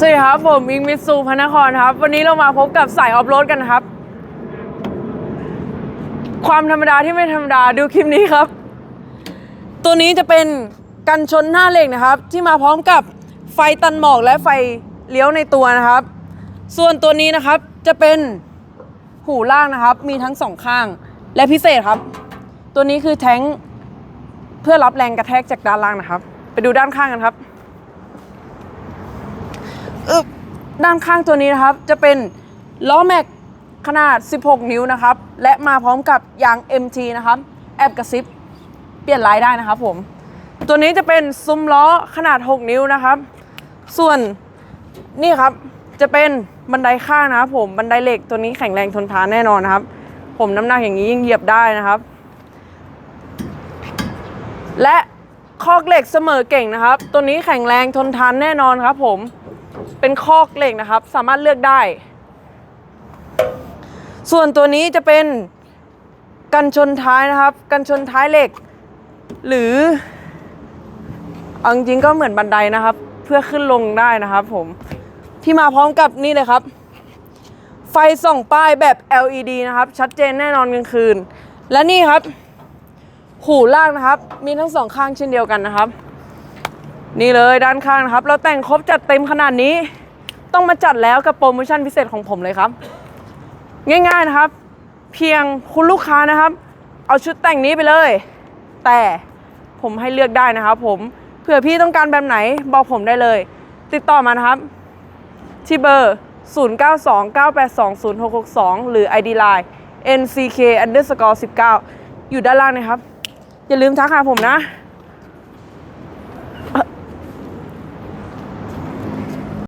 สวัสดีครับ ผมอิงมิตซูพนครครับ วันนี้เรามาพบกับสายออฟโรดกันครับ ความธรรมดาที่ไม่ธรรมดาดูคลิปนี้ครับ ตัวนี้จะเป็นกันชนหน้าเหล็กนะครับ ที่มาพร้อมกับไฟตันหมอกและไฟเลี้ยวในตัวนะครับ ส่วนตัวนี้นะครับจะเป็นหูล่างนะครับ มีทั้งสองข้างและพิเศษครับ ตัวนี้คือแท้งเพื่อรับแรงกระแทกจากด้านล่างนะครับ ไปดูด้านข้างกันครับ อึบด้านข้างตัวนี้นะครับ จะเป็นล้อแม็กขนาด 16 นิ้วนะครับ และมาพร้อมกับยาง MT นะครับ แอบกระซิบเปลี่ยนลายได้นะครับผม ตัวนี้จะเป็นซุ้มล้อขนาด 6 นิ้วนะครับ ส่วนนี่ครับจะเป็นบันไดข้างนะครับผมบันไดเหล็กตัวนี้แข็งแรงทนทานแน่นอนนะครับ ผมน้ำหนักอย่างนี้ยังเหยียบได้นะครับ และคอกเหล็กเสมอเก่งนะครับ ตัวนี้แข็งแรงทนทานแน่นอนครับผม เป็นคอกเหล็กนะครับ สามารถเลือกได้ ส่วนตัวนี้จะเป็นกันชนท้ายนะครับ กันชนท้ายเหล็ก หรือเอาจริงก็เหมือนบันไดนะครับ เพื่อขึ้นลงได้นะครับผมที่มาพร้อมกับนี่เลยครับ ไฟส่องป้ายแบบ LED นะครับ ชัดเจนแน่นอนกลางคืน และนี่ครับ หูล่างนะครับ มีทั้งสองข้างเช่นเดียวกันนะครับ นี่เลยด้านข้างนะครับ เราแต่งครบจัดเต็มขนาดนี้ ต้องมาจัดแล้วกับโปรโมชั่นพิเศษของผมเลยครับ ง่ายๆนะครับ เพียงคุณลูกค้านะครับ เอาชุดแต่งนี้ไปเลย แต่ผมให้เลือกได้นะครับผมเผื่อพี่ต้องการแบบไหนบอกผมได้เลย ติดต่อมานะครับ ที่เบอร์ 0929820662 หรือ ID Line nck underscore 19อยู่ด้านล่างนะครับ อย่าลืมทักหาผมนะ